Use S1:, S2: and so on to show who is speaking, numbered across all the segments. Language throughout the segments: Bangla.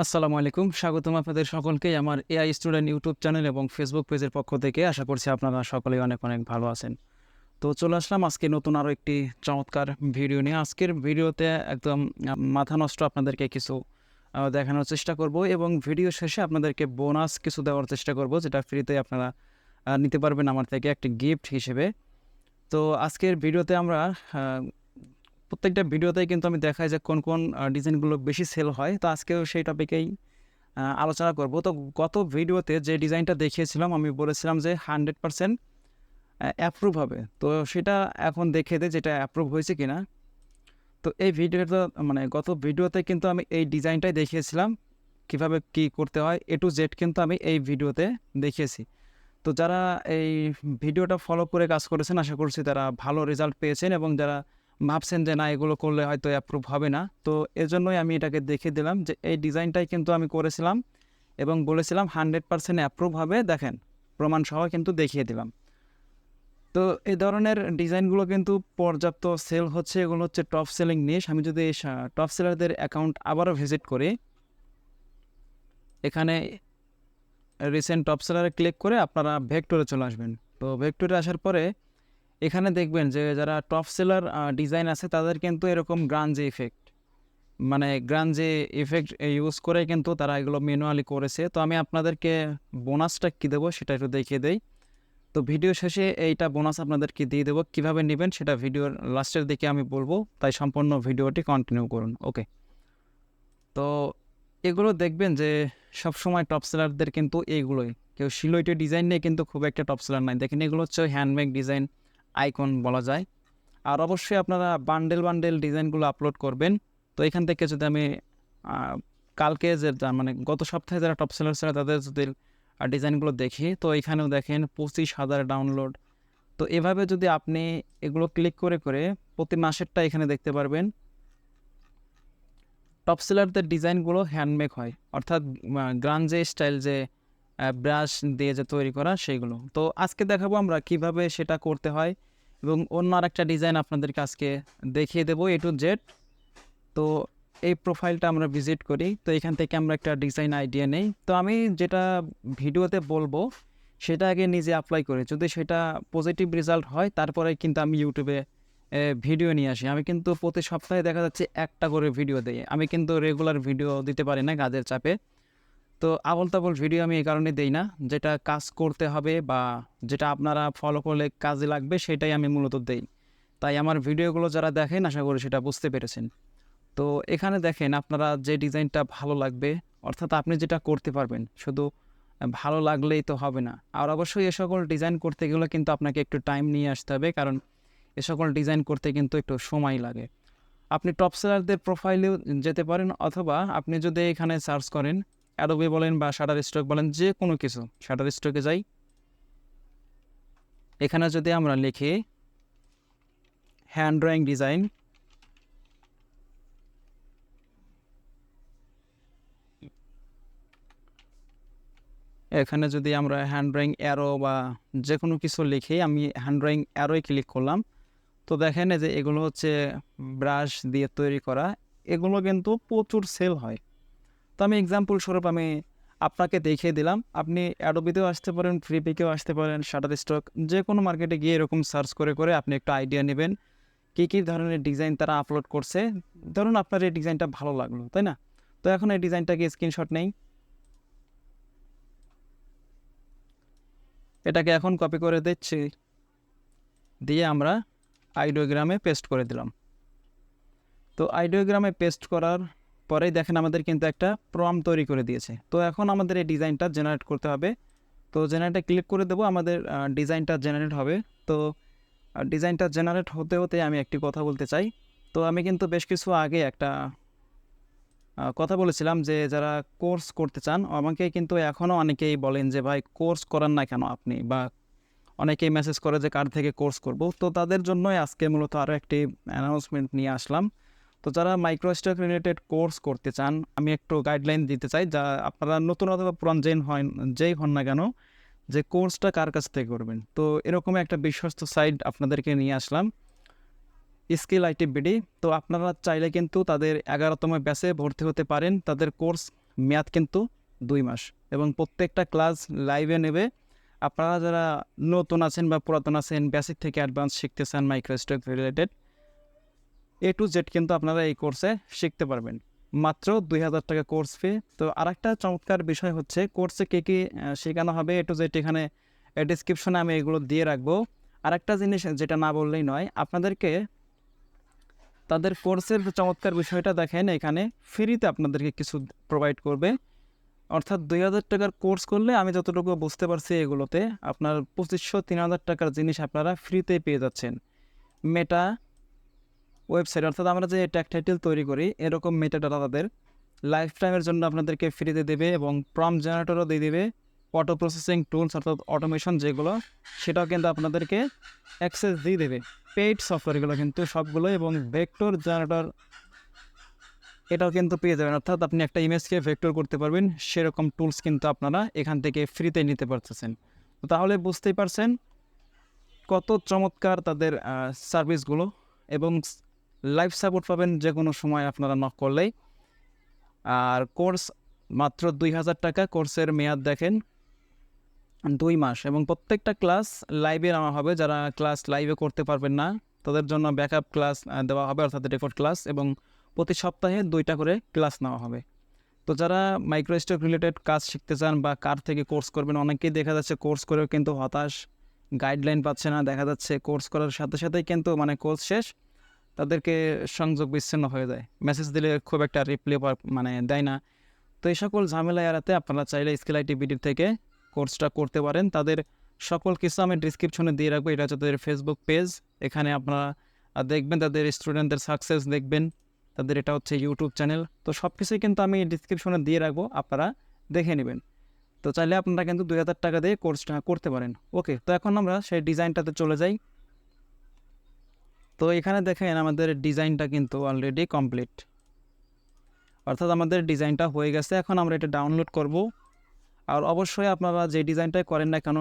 S1: আসসালামু আলাইকুম। স্বাগতম আপনাদের সকলকে আমার এআই স্টুডেন্ট ইউটিউব চ্যানেল এবং ফেসবুক পেজের পক্ষ থেকে। আশা করছি আপনারা সকলেই অনেক অনেক ভালো আছেন। তো চলে আসলাম আজকে নতুন আরও একটি চমৎকার ভিডিও নিয়ে। আজকের ভিডিওতে একদম মাথা নষ্ট আপনাদেরকে কিছু দেখানোর চেষ্টা করব এবং ভিডিও শেষে আপনাদেরকে বোনাস কিছু দেওয়ার চেষ্টা করব যেটা ফ্রিতে আপনারা নিতে পারবেন আমার থেকে একটি গিফট হিসেবে। তো আজকের ভিডিওতে আমরা প্রত্যেকটা ভিডিওতেই কিন্তু আমি দেখাই যে কোন কোন ডিজাইনগুলো বেশি সেল হয়। তো আজকেও সেই টপিকেই আলোচনা করব। তো গত ভিডিওতে যে ডিজাইনটা দেখিয়েছিলাম, আমি বলেছিলাম যে হান্ড্রেড পারসেন্ট অ্যাপ্রুভ হবে। তো সেটা এখন দেখে দে যেটা অ্যাপ্রুভ হয়েছে কিনা। তো এই ভিডিওটা মানে গত ভিডিওতে কিন্তু আমি এই ডিজাইনটাই দেখিয়েছিলাম, কীভাবে কি করতে হয়। এ টু জেড কিন্তু আমি এই ভিডিওতে দেখিয়েছি। তো যারা এই ভিডিওটা ফলো করে কাজ করেছেন, আশা করছি তারা ভালো রেজাল্ট পেয়েছেন এবং যারা ভাবছেন যে না এগুলো করলে হয়তো অ্যাপ্রুভ হবে না। তো এজন্যই আমি এটাকে দেখে দিলাম যে এই ডিজাইনটাই কিন্তু আমি করেছিলাম এবং বলেছিলাম হান্ড্রেড পার্সেন্ট অ্যাপ্রুভ হবে, দেখেন প্রমাণ সহ কিন্তু দেখিয়ে দিলাম। তো এই ধরনের ডিজাইনগুলো কিন্তু পর্যাপ্ত সেল হচ্ছে, এগুলো হচ্ছে টপ সেলিং নিশ আমি যদি টপ সেলারদের অ্যাকাউন্ট আবারও ভিজিট করি, এখানে রিসেন্ট টপ সেলারে ক্লিক করে আপনারা ভেক্টরে চলে আসবেন। তো ভেক্টরে আসার পরে এখানে দেখবেন যে যারা টপ সেলার ডিজাইন আছে, তাদের কিন্তু এরকম গ্রাঞ্জে ইফেক্ট মানে গ্রাঞ্জে ইফেক্ট ইউজ করে কিন্তু তারা এগুলো ম্যানুয়ালি করেছে। তো আমি আপনাদেরকে বোনাসটা কী দেবো সেটা একটু দেখিয়ে দেই। তো ভিডিও শেষে এইটা বোনাস আপনাদেরকে দিয়ে দেবো। কীভাবে নেবেন সেটা ভিডিওর লাস্টের দিকে আমি বলব। তাই সম্পূর্ণ ভিডিওটি কন্টিনিউ করুন। ওকে তো এগুলো দেখবেন যে সবসময় টপ সেলারদের কিন্তু এইগুলোই। কেউ শিলইটে ডিজাইন নিয়ে কিন্তু খুব একটা টপ সেলার নাই। দেখেন এগুলো হচ্ছে হ্যান্ডমেড ডিজাইন আইকন বলা যায়। আর অবশ্যই আপনারা বান্ডেল বান্ডেল ডিজাইনগুলো আপলোড করবেন। তো এখান থেকে যদি আমি কালকে যে মানে গত সপ্তাহে যারা টপ সেলার ছিল তাদের যদি ডিজাইনগুলো দেখি, তো এখানেও দেখেন পঁচিশ হাজার ডাউনলোড তো এভাবে যদি আপনি এগুলো ক্লিক করে করে প্রতি মাসেরটা এখানে দেখতে পারবেন। টপ সেলারদের ডিজাইনগুলো হ্যান্ডমেক হয়। অর্থাৎ গ্রাঞ্জে স্টাইল যে ব্রাশ দিয়ে যে তৈরি করা সেইগুলো। তো আজকে দেখাবো আমরা কীভাবে সেটা করতে হয় এবং অন্য আরেকটা ডিজাইন আপনাদেরকে আজকে দেখিয়ে দেবো এ টু জেড তো এই প্রোফাইলটা আমরা ভিজিট করি। তো এখান থেকে আমরা একটা ডিজাইন আইডিয়া নেই। তো আমি যেটা ভিডিওতে বলব, সেটা আগে নিজে অ্যাপ্লাই করি। যদি সেটা পজিটিভ রেজাল্ট হয়, তারপরে কিন্তু আমি ইউটিউবে ভিডিও নিয়ে আসি। আমি কিন্তু প্রতি সপ্তাহে দেখা যাচ্ছে একটা করে ভিডিও দিই। আমি কিন্তু রেগুলার ভিডিও দিতে পারি না কাজের চাপে। তো আবল তাবল ভিডিও আমি এই কারণে দেই না। যেটা কাজ করতে হবে বা যেটা আপনারা ফলো করলে কাজে লাগবে সেটাই আমি মূলত দেই। তাই আমার ভিডিওগুলো যারা দেখেন, আশা করি সেটা বুঝতে পেরেছেন। তো এখানে দেখেন আপনারা যে ডিজাইনটা ভালো লাগবে, অর্থাৎ আপনি যেটা করতে পারবেন, শুধু ভালো লাগলেই তো হবে না। আর অবশ্যই এ সকল ডিজাইন করতে গেলে কিন্তু আপনাকে একটু টাইম নিয়ে আসতে হবে, কারণ এ সকল ডিজাইন করতে কিন্তু একটু সময় লাগে। আপনি টপ সেলারদের প্রোফাইলেও যেতে পারেন, অথবা আপনি যদি এখানে সার্চ করেন অ্যাডোবি বলেন বা শাটার স্টক বলেন, যে কোনো কিছু শাটার স্টকে যাই। এখানে যদি আমরা লিখি হ্যান্ড ড্রয়িং ডিজাইন এখানে যদি আমরা হ্যান্ড ড্রয়িং অ্যারো বা যে কোনো কিছু লিখে, আমি হ্যান্ড ড্রয়িং অ্যারোয় ক্লিক করলাম। তো দেখেন যে এগুলো হচ্ছে ব্রাশ দিয়ে তৈরি করা, এগুলো কিন্তু প্রচুর সেল হয়। তো আমি এক্সাম্পল স্বরূপ আমি আপনাকে দেখিয়ে দিলাম। আপনি অ্যাডোবিতেও আসতে পারেন ফ্রিপিকেও আসতে পারেন শাটার স্টক যে কোনো মার্কেটে গিয়ে এরকম সার্চ করে করে আপনি একটা আইডিয়া নেবেন, কী কী ধরনের ডিজাইন তারা আপলোড করছে। ধরুন আপনার এই ডিজাইনটা ভালো লাগল, তাই না? তো এখন এই ডিজাইনটাকে স্ক্রিনশট নেই। এটাকে এখন কপি করে দিচ্ছি। দিয়ে আমরা আইডিওগ্রামে পেস্ট করে দিলাম। তো আইডিওগ্রামে পেস্ট করার পরেই দেখেন আমাদের কিন্তু একটা প্রম তৈরি করে দিয়েছে। তো এখন আমাদের এই ডিজাইনটা জেনারেট করতে হবে। তো জেনারেটে ক্লিক করে দেবো, আমাদের ডিজাইনটা জেনারেট হবে। তো ডিজাইনটা জেনারেট হতে হতে আমি একটি কথা বলতে চাই। তো আমি কিন্তু বেশ কিছু আগে একটা কথা বলেছিলাম যে যারা কোর্স করতে চান, আমাকে কিন্তু এখনও অনেকেই বলেন যে, ভাই কোর্স করান না কেন আপনি? বা অনেকেই মেসেজ করে যে, কার থেকে কোর্স করব? তো তাদের জন্যই আজকে মূলত আরও একটি অ্যানাউন্সমেন্ট নিয়ে আসলাম। তো যারা মাইক্রোস্টক রিলেটেড কোর্স করতে চান, আমি একটু গাইডলাইন দিতে চাই যা আপনারা নতুন অথবা পুরান যেই হয় যেই হন না কেন, যে কোর্সটা কার কাছ থেকে করবেন। তো এরকম একটা বিশ্বস্ত সাইট আপনাদেরকে নিয়ে আসলাম স্কিল আইটি বিডি তো আপনারা চাইলে কিন্তু তাদের এগারোতম ব্যাচে ভর্তি হতে পারেন। তাদের কোর্স মেয়াদ কিন্তু দুই মাস এবং প্রত্যেকটা ক্লাস লাইভে নেবে। আপনারা যারা নতুন আছেন বা পুরাতন আছেন বেসিক থেকে অ্যাডভান্স শিখতে চান microstock related A to Z কিন্তু আপনারা এই কোর্সে শিখতে পারবেন। মাত্র দুই হাজার টাকা কোর্স ফি তো আরেকটা চমৎকার বিষয় হচ্ছে কোর্সে কী কী শেখানো হবে এ টু জেড এখানে ডিসক্রিপশনে আমি এগুলো দিয়ে রাখব। আরেকটা জিনিস যেটা না বললেই নয়, আপনাদেরকে তাদের কোর্সের চমৎকার বিষয়টা দেখেন এখানে। ফ্রিতে আপনাদেরকে কিছু প্রোভাইড করবে। অর্থাৎ দুই হাজার টাকার কোর্স করলে আমি যতটুকু বুঝতে পারছি এগুলোতে, আপনার পঁচিশশো, তিন হাজার টাকার জিনিস আপনারা ফ্রিতে পেয়ে যাচ্ছেন। মেটা ওয়েবসাইট, অর্থাৎ আমরা যে ট্যাগ টাইটেল তৈরি করি, এরকম মেটা ডাটা তাদের লাইফ টাইমের জন্য আপনাদেরকে ফ্রিতে দেবে এবং প্রম জেনারেটরও দিয়ে দেবে অটো প্রসেসিং টুলস অর্থাৎ অটোমেশন যেগুলো, সেটাও কিন্তু আপনাদেরকে অ্যাক্সেস দিয়ে দেবে। পেইড সফটওয়্যারগুলো কিন্তু সবগুলো এবং ভেক্টর জেনারেটর এটাও কিন্তু পেয়ে যাবেন। অর্থাৎ আপনি একটা ইমেজকে ভেক্টর করতে পারবেন, সেরকম টুলস কিন্তু আপনারা এখান থেকে ফ্রিতে নিতে পারতেছেন। তাহলে বুঝতেই পারছেন কত চমৎকার তাদের সার্ভিসগুলো এবং লাইফ সাপোর্ট পাবেন যে কোনো সময় আপনারা নক করলেই। আর কোর্স মাত্র দুই হাজার টাকা কোর্সের মেয়াদ দেখেন, দুই মাস। এবং প্রত্যেকটা ক্লাস লাইভে নেওয়া হবে। যারা ক্লাস লাইভে করতে পারবেন না, তাদের জন্য ব্যাকআপ ক্লাস দেওয়া হবে, অর্থাৎ রেকর্ড ক্লাস এবং প্রতি সপ্তাহে দুইটা করে ক্লাস নেওয়া হবে। তো যারা মাইক্রোস্টক রিলেটেড কাজ শিখতে চান বা কার থেকে কোর্স করবেন অনেকেই দেখা যাচ্ছে কোর্স করেও কিন্তু হতাশ। গাইডলাইন পাচ্ছে না, দেখা যাচ্ছে কোর্স করার সাথে সাথেই কিন্তু মানে কোর্স শেষ। তাদেরকে সংযোগ বিচ্ছিন্ন হয়ে যায়। মেসেজ দিলে খুব একটা রিপ্লাই মানে দেয় না। তো এই সকল ঝামেলা এড়াতে আপনারা চাইলে স্কিল আইটি বিডির থেকে কোর্সটা করতে পারেন। তাদের সকল কিছু আমি ডিসক্রিপশনে দিয়ে রাখব। এটা হচ্ছে তাদের ফেসবুক পেজ এখানে আপনারা দেখবেন তাদের স্টুডেন্টদের সাকসেস দেখবেন। তাদের এটা হচ্ছে ইউটিউব চ্যানেল তো সব কিছুই কিন্তু আমি ডিসক্রিপশনে দিয়ে রাখব। আপনারা দেখে নেবেন। তো চাইলে আপনারা কিন্তু দুই হাজার টাকা দিয়ে কোর্সটা করতে পারেন। ওকে তো এখন আমরা সেই ডিজাইনটাতে চলে যাই। তো এখানে দেখেন আমাদের ডিজাইনটা কিন্তু অলরেডি কমপ্লিট অর্থাৎ আমাদের ডিজাইনটা হয়ে গেছে, এখন আমরা এটা ডাউনলোড করব। আর অবশ্যই আপনারা যে ডিজাইনটাই করেন না কেন,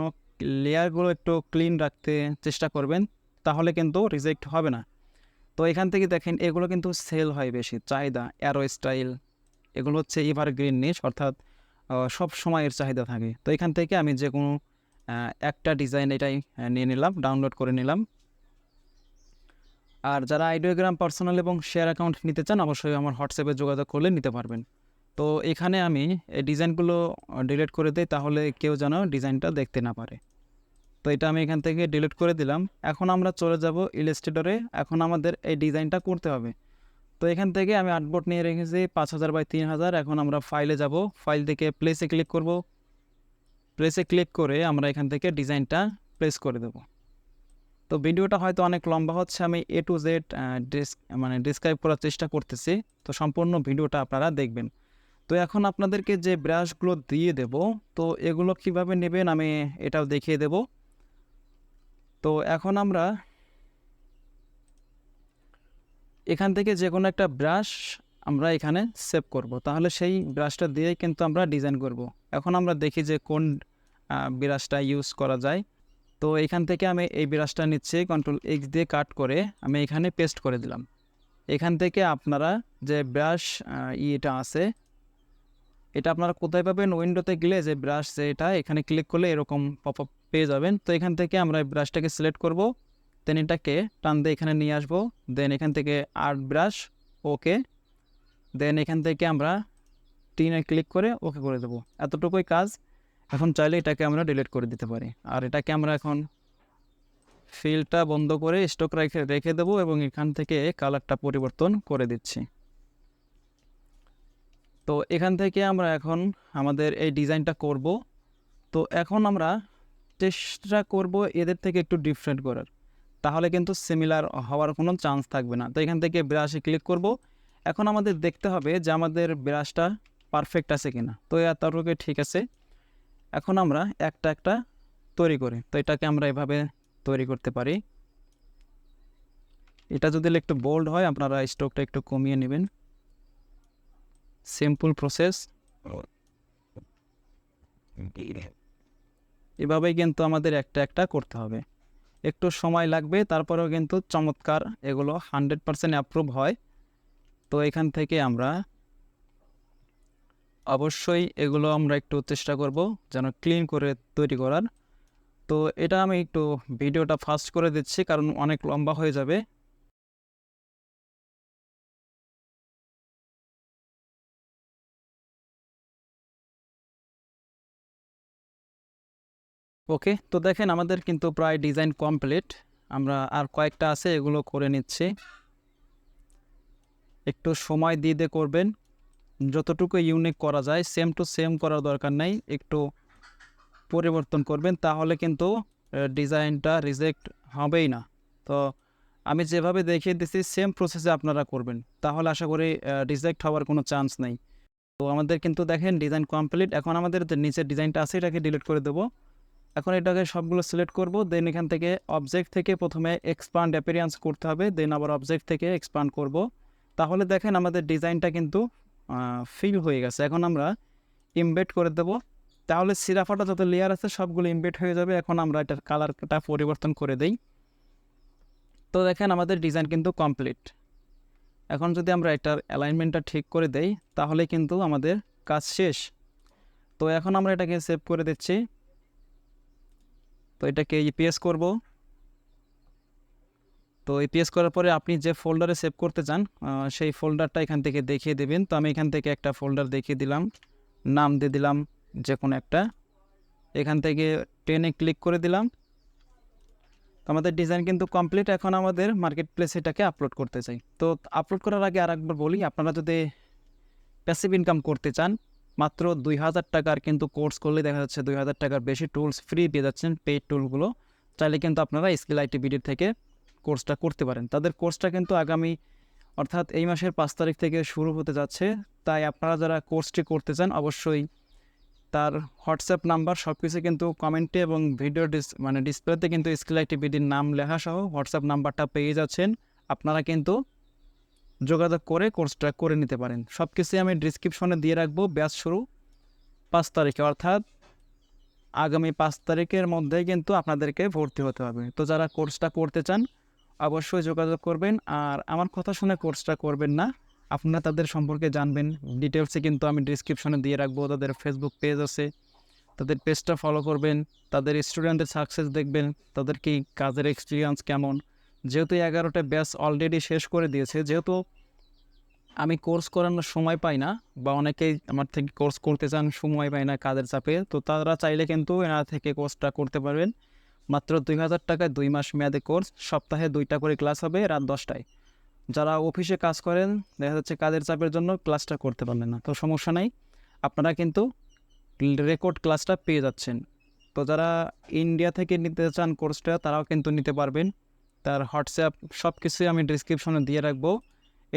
S1: লেয়ারগুলো একটু ক্লিন রাখতে চেষ্টা করবেন, তাহলে কিন্তু রিজেক্ট হবে না। তো এখান থেকে দেখেন, এগুলো কিন্তু সেল হয় বেশি, চাহিদা অ্যারো স্টাইল এগুলো হচ্ছে এভার গ্রিন নিশ অর্থাৎ সব সময়ের চাহিদা থাকে। তো এখান থেকে আমি যে কোনো একটা ডিজাইন এটাই নিয়ে নিলাম ডাউনলোড করে নিলাম। আর যারা আইডিওগ্রাম পার্সোনাল এবং শেয়ার অ্যাকাউন্ট নিতে চান, অবশ্যই আমার হোয়াটসঅ্যাপে যোগাযোগ করলে নিতে পারবেন। তো এখানে আমি এই ডিজাইনগুলো ডিলিট করে দিই, তাহলে কেউ যেন ডিজাইনটা দেখতে না পারে। তো এটা আমি এখান থেকে ডিলিট করে দিলাম। এখন আমরা চলে যাব ইলাস্ট্রেটরে এখন আমাদের এই ডিজাইনটা করতে হবে। তো এখান থেকে আমি আর্টবোর্ড নিয়ে রেখেছি, পাঁচ হাজার বাই তিন হাজার। এখন আমরা ফাইলে যাব। ফাইল থেকে প্লেসে ক্লিক করব। প্লেসে ক্লিক করে আমরা এখান থেকে ডিজাইনটা প্লেস করে দেব। তো ভিডিওটা হয়তো অনেক লম্বা হচ্ছে, আমি এ টু জেড মানে ডিসক্রাইব করার চেষ্টা করতেছি। তো সম্পূর্ণ ভিডিওটা আপনারা দেখবেন। তো এখন আপনাদেরকে যে ব্রাশগুলো দিয়ে দেব, তো এগুলো কীভাবে নেবেন আমি এটাও দেখিয়ে দেব। তো এখন আমরা এখান থেকে যে কোনো একটা ব্রাশ আমরা এখানে সেভ করব। তাহলে সেই ব্রাশটা দিয়েই কিন্তু আমরা ডিজাইন করব। এখন আমরা দেখি যে কোন ব্রাশটা ইউজ করা যায়। তো এখান থেকে আমি এই ব্রাশটা নিচ্ছি কন্ট্রোল এক্স দিয়ে কাট করে আমি এখানে পেস্ট করে দিলাম। এখান থেকে আপনারা যে ব্রাশ ইয়েটা আছে, এটা আপনারা কোথায় পাবেন? উইন্ডোতে গেলে যে ব্রাশ যে এটা, এখানে ক্লিক করলে এরকম পপ আপ পেয়ে যাবেন। তো এখান থেকে আমরা ব্রাশটাকে সিলেক্ট করব দেন এটাকে টান দিয়ে এখানে নিয়ে আসব দেন এখান থেকে আর্ট ব্রাশ ওকে দেন এখান থেকে আমরা টিনে ক্লিক করে ওকে করে দেবো। এতটুকুই কাজ। এখন চাইলে এটাকে আমরা ডিলিট করে দিতে পারি। আর এটাকে আমরা এখন ফিলটা বন্ধ করে স্টক রেখে রেখে দেবো এবং এখান থেকে কালারটা পরিবর্তন করে দিচ্ছি। তো এখান থেকে আমরা এখন আমাদের এই ডিজাইনটা করব। তো এখন আমরা চেষ্টা করব এদের থেকে একটু ডিফারেন্ট করার। তাহলে কিন্তু সিমিলার হওয়ার কোনো চান্স থাকবে না। তো এখান থেকে ব্রাশে ক্লিক করব। এখন আমাদের দেখতে হবে যে আমাদের ব্রাশটা পারফেক্ট আছে কিনা। তো এতটুকু ঠিক আছে। এখন আমরা একটা একটা তৈরি করি। তো এটাকে আমরা এভাবে তৈরি করতে পারি। এটা যদি একটু বোল্ড হয়, আপনারা স্ট্রোকটা একটু কমিয়ে নেবেন। সিম্পল প্রসেস এভাবেই কিন্তু আমাদের একটা একটা করতে হবে। একটু সময় লাগবে, তারপরেও কিন্তু চমৎকার এগুলো হান্ড্রেড পারসেন্ট অ্যাপ্রুভ হয়। তো এখান থেকে আমরা অবশ্যই এগুলো আমরা একটু চেষ্টা করব যেন ক্লিন করে তৈরি করার। তো এটা আমি একটু ভিডিওটা ফাস্ট করে দিচ্ছি কারণ অনেক লম্বা হয়ে যাবে। ওকে, তো দেখেন আমাদের কিন্তু প্রায় ডিজাইন কমপ্লিট আমরা আর কয়েকটা আছে এগুলো করে নিচ্ছি। একটু সময় দিয়ে দিয়ে করবেন। যতটুকু ইউনিক করা যায় সেম টু সেম করার দরকার নাই। একটু পরিবর্তন করবেন, তাহলে কিন্তু ডিজাইনটা রিজেক্ট হবেই না। তো আমি যেভাবে দেখিয়ে দিচ্ছি সেম প্রসেসে আপনারা করবেন। তাহলে আশা করি রিজেক্ট হওয়ার কোনো চান্স নেই। তো আমাদের কিন্তু দেখেন ডিজাইন কমপ্লিট এখন আমাদের যে নিচের ডিজাইনটা আছে, এটাকে ডিলিট করে দেবো। এখন এটাকে সবগুলো সিলেক্ট করব দেন এখান থেকে অবজেক্ট থেকে প্রথমে এক্সপান্ড অ্যাপিরিয়ান্স করতে হবে দেন আবার অবজেক্ট থেকে এক্সপান্ড করব। তাহলে দেখেন, আমাদের ডিজাইনটা কিন্তু ফিল হয়ে গেছে। এখন আমরা ইমবেড করে দেব। তাহলে সিরাফাটা যত লেয়ার আছে সবগুলো ইমবেড হয়ে যাবে। এখন আমরা এটার কালারটা পরিবর্তন করে দেই। তো দেখেন আমাদের ডিজাইন কিন্তু কমপ্লিট এখন যদি আমরা এটার অ্যালাইনমেন্টটা ঠিক করে দেই, তাহলে কিন্তু আমাদের কাজ শেষ। তো এখন আমরা এটাকে সেভ করে দিচ্ছি। তো এটাকে ইপিএস করব। তো ইপিএস করার পরে আপনি যে ফোল্ডারে সেভ করতে চান সেই ফোল্ডারটা এখান থেকে দেখিয়ে দেবেন। তো আমি এখান থেকে একটা ফোল্ডার দেখিয়ে দিলাম, নাম দিয়ে দিলাম যে কোনো একটা। এখান থেকে টেনে ক্লিক করে দিলাম। তো আমাদের ডিজাইন কিন্তু কমপ্লিট এখন আমাদের মার্কেট প্লেসে এটাকে আপলোড করতে চাই। তো আপলোড করার আগে আর একবার বলি, আপনারা যদি প্যাসিভ ইনকাম করতে চান, মাত্র দুই হাজার টাকার কিন্তু কোর্স করলে দেখা যাচ্ছে দুই হাজার টাকার বেশি টুলস ফ্রি পেয়ে যাচ্ছেন পেইড টুলগুলো চাইলে কিন্তু আপনারা স্কিল আইটি বিডির থেকে কোর্সটা করতে পারেন। তাদের কোর্সটা কিন্তু আগামী, অর্থাৎ এই মাসের পাঁচ তারিখ থেকে শুরু হতে যাচ্ছে। তাই আপনারা যারা কোর্সটি করতে চান, অবশ্যই তার হোয়াটসঅ্যাপ নাম্বার সব কিছু কিন্তু কমেন্টে এবং ভিডিও ডিস মানে ডিসপ্লেতে কিন্তু স্কিল বিডির নাম লেখা সহ হোয়াটসঅ্যাপ নাম্বারটা পেয়ে যাচ্ছেন। আপনারা কিন্তু যোগাযোগ করে কোর্সটা করে নিতে পারেন। সব কিছুই আমি ডিসক্রিপশনে দিয়ে রাখব। ব্যাচ শুরু পাঁচ তারিখে, অর্থাৎ আগামী পাঁচ তারিখের মধ্যে কিন্তু আপনাদেরকে ভর্তি হতে হবে। তো যারা কোর্সটা করতে চান অবশ্যই যোগাযোগ করবেন। আর আমার কথা শুনে কোর্সটা করবেন না। আপনারা তাদের সম্পর্কে জানবেন। ডিটেলসে কিন্তু আমি ডিসক্রিপশনে দিয়ে রাখব। তাদের ফেসবুক পেজ আছে। তাদের পেজটা ফলো করবেন। তাদের স্টুডেন্টের সাকসেস দেখবেন। তাদের কি কাজের এক্সপিরিয়েন্স কেমন? যেহেতু এগারোটা ব্যাচ অলরেডি শেষ করে দিয়েছে, যেহেতু আমি কোর্স করানোর সময় পাই না বা অনেকেই আমার থেকে কোর্স করতে চান, সময় পায় না কাজের চাপে, তো তারা চাইলে কিন্তু এনার থেকে কোর্সটা করতে পারবেন। মাত্র দুই হাজার টাকায় দুই মাস মেয়াদে কোর্স, সপ্তাহে দুইটা করে ক্লাস হবে রাত দশটায়। যারা অফিসে কাজ করেন, দেখা যাচ্ছে কাজের চাপের জন্য ক্লাসটা করতে পারলেন না। তো সমস্যা নাই, আপনারা কিন্তু রেকর্ড ক্লাসটা পেয়ে যাচ্ছেন। তো যারা ইন্ডিয়া থেকে নিতে চান কোর্সটা, তারাও কিন্তু নিতে পারবেন। তার হোয়াটসঅ্যাপ সব কিছুই আমি ডিসক্রিপশনে দিয়ে রাখব।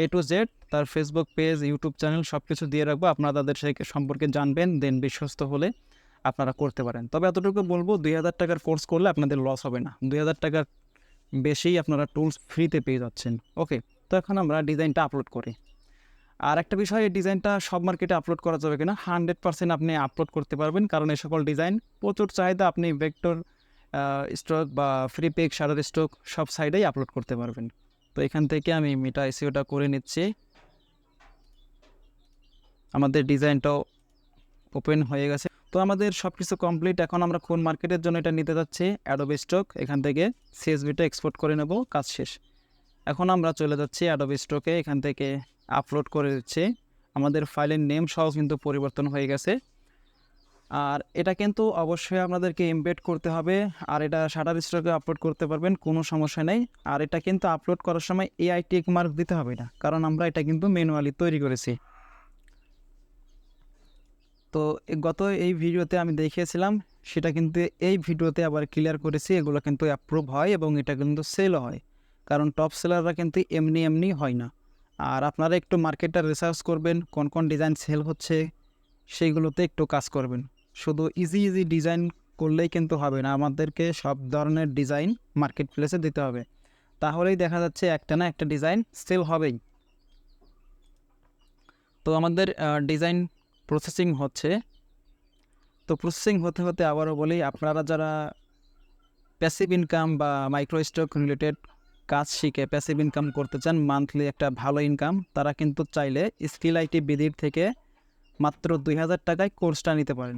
S1: এ টু জেড তার ফেসবুক পেজ ইউটিউব চ্যানেল সব কিছু দিয়ে রাখব। আপনারা তাদের সেই সম্পর্কে জানবেন, দেন বিশ্বস্ত হলে। আপনারা করতে পারেন। তবে এতটুকু বলব, দুই হাজার টাকার কোর্স করলে আপনাদের লস হবে না। দুই হাজার টাকার বেশি আপনারা টুলস ফ্রিতে পেয়ে যাচ্ছেন। ওকে তো এখন আমরা ডিজাইনটা আপলোড করি। আর একটা বিষয়, এই ডিজাইনটা সব মার্কেটে আপলোড করা যাবে কিনা? হান্ড্রেড পার্সেন্ট আপনি আপলোড করতে পারবেন। কারণ এই সকল ডিজাইন প্রচুর চাহিদা, আপনি ভেক্টর স্টক বা ফ্রি পেক শাটার স্টক সব সাইডেই আপলোড করতে পারবেন। তো এখান থেকে আমি মিটা এসিওটা করে নিচ্ছি। আমাদের ডিজাইনটাও ওপেন হয়ে গেছে। তো আমাদের সব কিছু কমপ্লিট এখন আমরা কোন মার্কেটের জন্য এটা নিতে যাচ্ছি? অ্যাডোবি স্টক এখান থেকে সিএসবিটা এক্সপোর্ট করে নেব, কাজ শেষ। এখন আমরা চলে যাচ্ছি অ্যাডোবি স্টকে এখান থেকে আপলোড করে দিচ্ছি। আমাদের ফাইলের নেম সহ কিন্তু পরিবর্তন হয়ে গেছে। আর এটা কিন্তু অবশ্যই আপনাদেরকে এমবেড করতে হবে। আর এটা শাটার স্টকে আপলোড করতে পারবেন, কোনো সমস্যা নেই। আর এটা কিন্তু আপলোড করার সময় এআই টেক মার্ক দিতে হবে না, কারণ আমরা এটা কিন্তু ম্যানুয়ালি তৈরি করেছি। তো গত এই ভিডিওতে আমি দেখিয়েছিলাম, সেটা কিন্তু এই ভিডিওতে আবার ক্লিয়ার করেছি, এগুলো কিন্তু অ্যাপ্রুভ হয় এবং এটা কিন্তু সেলও হয়। কারণ টপ সেলাররা কিন্তু এমনি এমনি হয় না। আর আপনারা একটু মার্কেটটা রিসার্চ করবেন, কোন কোন ডিজাইন সেল হচ্ছে, সেইগুলোতে একটু কাজ করবেন। শুধু ইজি ইজি ডিজাইন করলেই কিন্তু হবে না, আমাদেরকে সব ধরনের ডিজাইন মার্কেট প্লেসে দিতে হবে। তাহলেই দেখা যাচ্ছে একটা না একটা ডিজাইন সেল হবেই। তো আমাদের ডিজাইন প্রসেসিং হচ্ছে। তো প্রসেসিং হতে হতে আবারও বলি, আপনারা যারা প্যাসিভ ইনকাম বা মাইক্রো স্টক রিলেটেড কাজ শিখে প্যাসিভ ইনকাম করতে চান মান্থলি একটা ভালো ইনকাম তারা কিন্তু চাইলে স্কিল আইটি বিদির থেকে মাত্র দুই হাজার টাকায় কোর্সটা নিতে পারেন।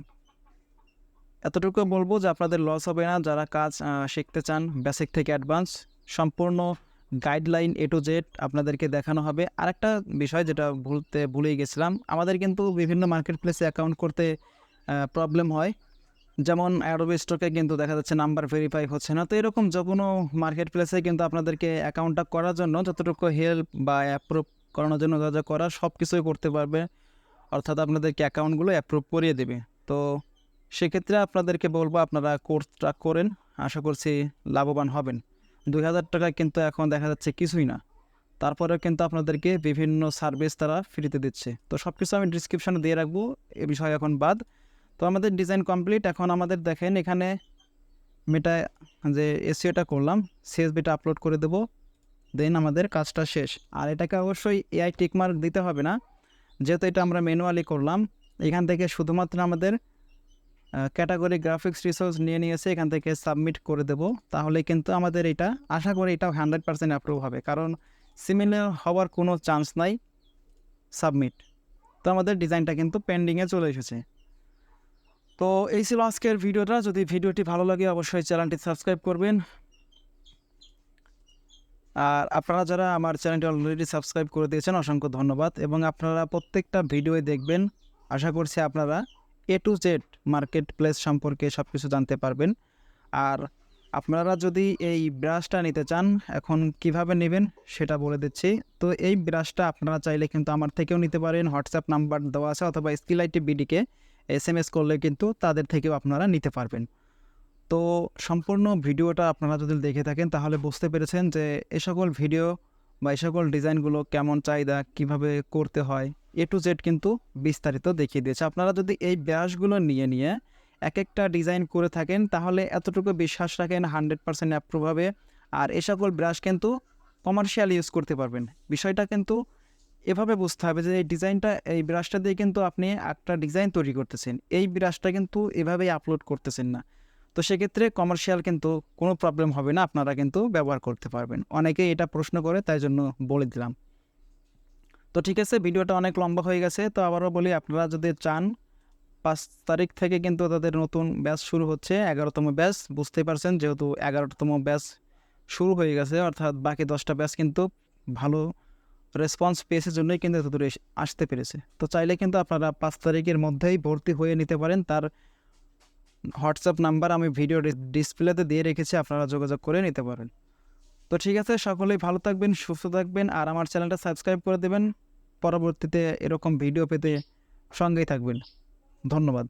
S1: এতটুকু বলব যে আপনাদের লস হবে না, যারা কাজ শিখতে চান বেসিক থেকে অ্যাডভান্স সম্পূর্ণ গাইডলাইন এ টু জেড আপনাদেরকে দেখানো হবে। আর একটা বিষয় যেটা ভুলতে ভুলেই গেছিলাম, আমাদের কিন্তু বিভিন্ন মার্কেট প্লেসে অ্যাকাউন্ট করতে প্রবলেম হয়। যেমন অ্যাডোবে স্টকে কিন্তু দেখা যাচ্ছে নাম্বার ভেরিফাই হচ্ছে না। তো এরকম যে কোনো মার্কেট প্লেসে কিন্তু আপনাদেরকে অ্যাকাউন্টটা করার জন্য, যতটুকু হেল্প বা অ্যাপ্রুভ করানোর জন্য যা যা করা সব কিছুই করতে পারবে। অর্থাৎ আপনাদেরকে অ্যাকাউন্টগুলো অ্যাপ্রুভ করিয়ে দেবে। তো সেক্ষেত্রে আপনাদেরকে বলব আপনারা কোর্সটা করেন। আশা করছি লাভবান হবেন। দুই হাজার টাকা কিন্তু এখন দেখা যাচ্ছে কিছুই না। তারপরেও কিন্তু আপনাদেরকে বিভিন্ন সার্ভিস তারা ফ্রিতে দিচ্ছে। তো সব কিছু আমি ডিসক্রিপশানে দিয়ে রাখব, এ বিষয়ে এখন বাদ। তো আমাদের ডিজাইন কমপ্লিট এখন আমাদের দেখেন এখানে মেটা যে এসিওটা করলাম সিএসবিটা আপলোড করে দেবো। দেন আমাদের কাজটা শেষ। আর এটাকে অবশ্যই এআই টিকমার্ক দিতে হবে না। যেহেতু এটা আমরা ম্যানুয়ালি করলাম, এখান থেকে শুধুমাত্র আমাদের ক্যাটাগরি গ্রাফিক্স রিসোর্স নিয়ে নিয়েছে, এখান থেকে সাবমিট করে দেব। তাহলে কিন্তু আমাদের এটা, আশা করি এটাও হান্ড্রেড পার্সেন্ট অ্যাপ্রুভ হবে, কারণ সিমিলার হওয়ার কোনো চান্স নাই সাবমিট তো আমাদের ডিজাইনটা কিন্তু পেন্ডিংয়ে চলে এসেছে। তো এই ছিল আজকের ভিডিওটা, যদি ভিডিওটি ভালো লাগে অবশ্যই চ্যানেলটি সাবস্ক্রাইব করবেন। আর আপনারা যারা আমার চ্যানেলটি অলরেডি সাবস্ক্রাইব করে দিয়েছেন, অসংখ্য ধন্যবাদ। এবং আপনারা প্রত্যেকটা ভিডিওই দেখবেন। আশা করছি আপনারা A to Z marketplace সম্পর্কে সব কিছু জানতে পারবেন। আর আপনারা যদি এই ব্রাশটা নিতে চান, এখন কীভাবে নেবেন সেটা বলে দিচ্ছি। তো এই ব্রাশটা আপনারা চাইলে কিন্তু আমার থেকেও নিতে পারেন। হোয়াটসঅ্যাপ নাম্বার দেওয়া আছে অথবা স্কিল আইটি বিডিকে এস এম এস করলে কিন্তু তাদের থেকেও আপনারা নিতে পারবেন। তো সম্পূর্ণ ভিডিওটা আপনারা যদি দেখে থাকেন, তাহলে বুঝতে পেরেছেন যে এ সকল ভিডিও বা এই সকল ডিজাইনগুলো কেমন চাহিদা, কীভাবে করতে হয় এ টু জেড কিন্তু বিস্তারিত দেখিয়ে দিয়েছে। আপনারা যদি এই ব্রাশগুলো নিয়ে নিয়ে এক একটা ডিজাইন করে থাকেন, তাহলে এতটুকু বিশ্বাস রাখেন, হান্ড্রেড পার্সেন্ট অ্যাপ্রুভ হবে। আর এ সকল ব্রাশ কিন্তু কমার্শিয়াল ইউজ করতে পারবেন। বিষয়টা কিন্তু এভাবে বুঝতে হবে যে এই ডিজাইনটা, এই ব্রাশটা দিয়ে কিন্তু আপনি একটা ডিজাইন তৈরি করতেছেন। এই ব্রাশটা কিন্তু এভাবেই আপলোড করতেছেন না। তো সেক্ষেত্রে কমার্শিয়াল কিন্তু কোনো প্রবলেম হবে না, আপনারা কিন্তু ব্যবহার করতে পারবেন। অনেকে এটা প্রশ্ন করে, তাই জন্য বলে দিলাম। তো ঠিক আছে, ভিডিওটা অনেক লম্বা হয়ে গেছে, তো আবারও বলি, আপনারা যদি চান, পাঁচ তারিখ থেকে কিন্তু তাদের নতুন ব্যাচ শুরু হচ্ছে, এগারোতম ব্যাচ, বুঝতেই পারছেন যেহেতু এগারোতম ব্যাচ শুরু হয়ে গেছে, অর্থাৎ বাকি দশটা ব্যাচ কিন্তু ভালো রেসপন্স পেয়েছে জন্যই কিন্তু এত দূরে আসতে পেরেছে। তো চাইলে কিন্তু আপনারা পাঁচ তারিখের মধ্যেই ভর্তি হয়ে নিতে পারেন, তার হোয়াটসঅ্যাপ নাম্বার আমি ভিডিও ডিসপ্লেতে দিয়ে রেখেছি, আপনারা যোগাযোগ করে নিতে পারেন। তো ঠিক আছে, সকলেই ভালো থাকবেন, সুস্থ থাকবেন, আর আমার চ্যানেলটা সাবস্ক্রাইব করে দেবেন। পরবর্তীতে এরকম ভিডিও পেতে সঙ্গেই থাকবেন। ধন্যবাদ।